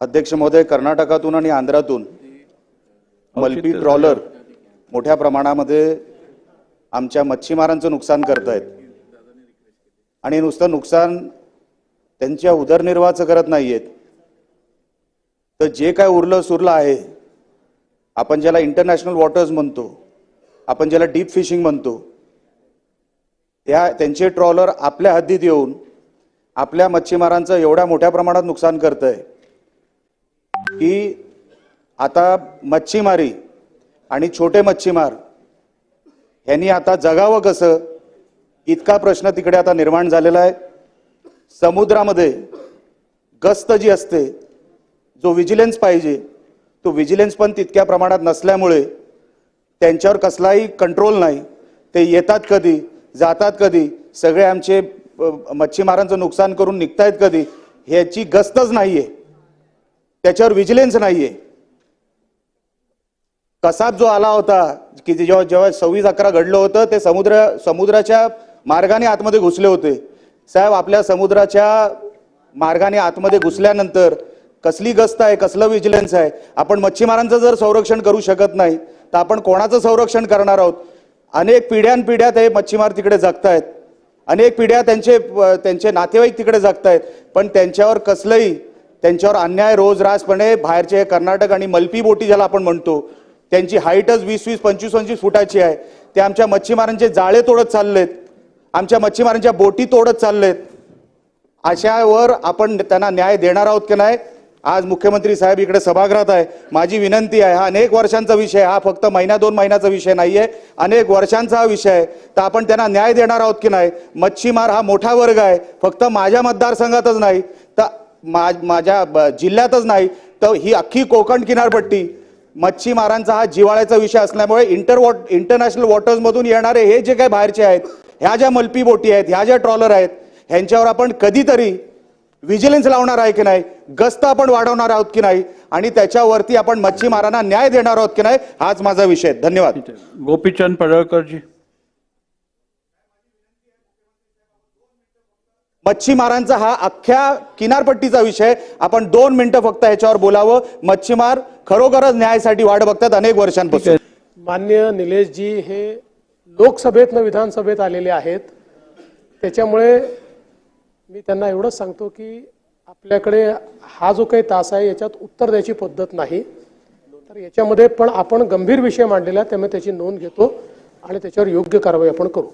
अध्यक्ष महोदय कर्नाटकातून आणि आंध्रातून मल्पी ट्रॉलर मोठ्या प्रमाणामध्ये आमच्या मच्छीमारांचं नुकसान करतायत. आणि नुसतं नुकसान त्यांच्या उदरनिर्वाहाचं करत नाहीयेत. तर जे काय उरलं सुरलं आहे आपण ज्याला इंटरनॅशनल वॉटर्स म्हणतो आपण ज्याला डीप फिशिंग म्हणतो त्या त्यांचे ट्रॉलर आपल्या हद्दीत येऊन आपल्या मच्छीमारांचं एवढ्या मोठ्या प्रमाणात नुकसान करत आहे की आता मच्छीमारी आणि छोटे मच्छीमार यांनी आता जगावं कसं? इतका प्रश्न तिकडे आता निर्माण झालेला आहे. समुद्रामध्ये गस्त जी असते जो विजिलन्स पाहिजे तो विजिलन्स पण तितक्या प्रमाणात नसल्यामुळे त्यांच्यावर कसलाही कंट्रोल नाही. ते येतात कधी जातात कधी सगळे आमचे मच्छीमारांचं नुकसान करून निघतायत कधी ह्याची गस्तच नाही आहे त्याच्यावर विजिलन्स नाहीये. कसाब जो आला होता की जेव्हा जेव्हा सव्वीस अकरा घडलं होतं ते समुद्र समुद्राच्या मार्गाने आतमध्ये घुसले होते. साहेब आपल्या समुद्राच्या मार्गाने आतमध्ये घुसल्यानंतर कसली गस्त आहे कसलं विजिलन्स आहे? आपण मच्छीमारांचं जर संरक्षण करू शकत नाही तर आपण कोणाचं संरक्षण करणार आहोत? अनेक पिढ्यानपिढ्या ते मच्छीमार तिकडे जगतायत. अनेक पिढ्या त्यांचे त्यांचे नातेवाईक तिकडे जगतायत. पण त्यांच्यावर कसलंही त्यांच्यावर अन्याय रोज रासपणे बाहेरचे कर्नाटक आणि मल्पी बोटी ज्याला आपण म्हणतो त्यांची हाईटच वीस वीस पंचवीस पंचवीस फुटाची आहे. ते आमच्या मच्छीमारांचे जाळे तोडत चाललेत. आमच्या मच्छीमारांच्या बोटी तोडत चाललेत. अशावर आपण त्यांना न्याय देणार आहोत की नाही आज मुख्यमंत्री साहेब इकडे सभागृहात आहे. माझी विनंती आहे हा अनेक वर्षांचा विषय आहे. हा फक्त महिना दोन महिन्याचा विषय नाही आहे अनेक वर्षांचा हा विषय आहे. तर आपण त्यांना न्याय देणार आहोत की नाही? मच्छीमार हा मोठा वर्ग आहे. फक्त माझ्या मतदारसंघातच नाही. तर मा- माझ्या ब- जिल्ह्यातच नाही तर ही अख्खी कोकण किनारपट्टी. मच्छीमारांचा हा जिवाळ्याचा विषय असल्यामुळे इंटर वॉट इंटरनॅशनल वॉटर्समधून येणारे हे जे काही बाहेरचे आहेत ह्या ज्या मल्पी बोटी आहेत ह्या ज्या ट्रॉलर आहेत ह्यांच्यावर आपण कधीतरी व्हिजिलन्स लावणार आहे की नाही गस्त आपण वाढवणार आहोत की नाही आणि त्याच्यावरती आपण मच्छीमारांना न्याय देणार आहोत की नाही हाच माझा विषय आहे. धन्यवाद. गोपीचंद पडळकरजी. मच्छीमारांचा हा अख्ख्या किनारपट्टीचा विषय. आपण दोन मिनिटं फक्त ह्याच्यावर बोलावं. मच्छीमार खरोखरच न्यायासाठी वाट बघतात अनेक वर्षांपासून. मान्य निलेशजी हे लोकसभेतनं विधानसभेत आलेले आहेत. त्याच्यामुळे मी त्यांना एवढंच सांगतो की आपल्याकडे हा जो काही तास आहे याच्यात उत्तर द्यायची पद्धत नाही. तर याच्यामध्ये पण आपण गंभीर विषय मांडलेला आहे त्यामुळे त्याची नोंद घेतो आणि त्याच्यावर योग्य कारवाई आपण करू.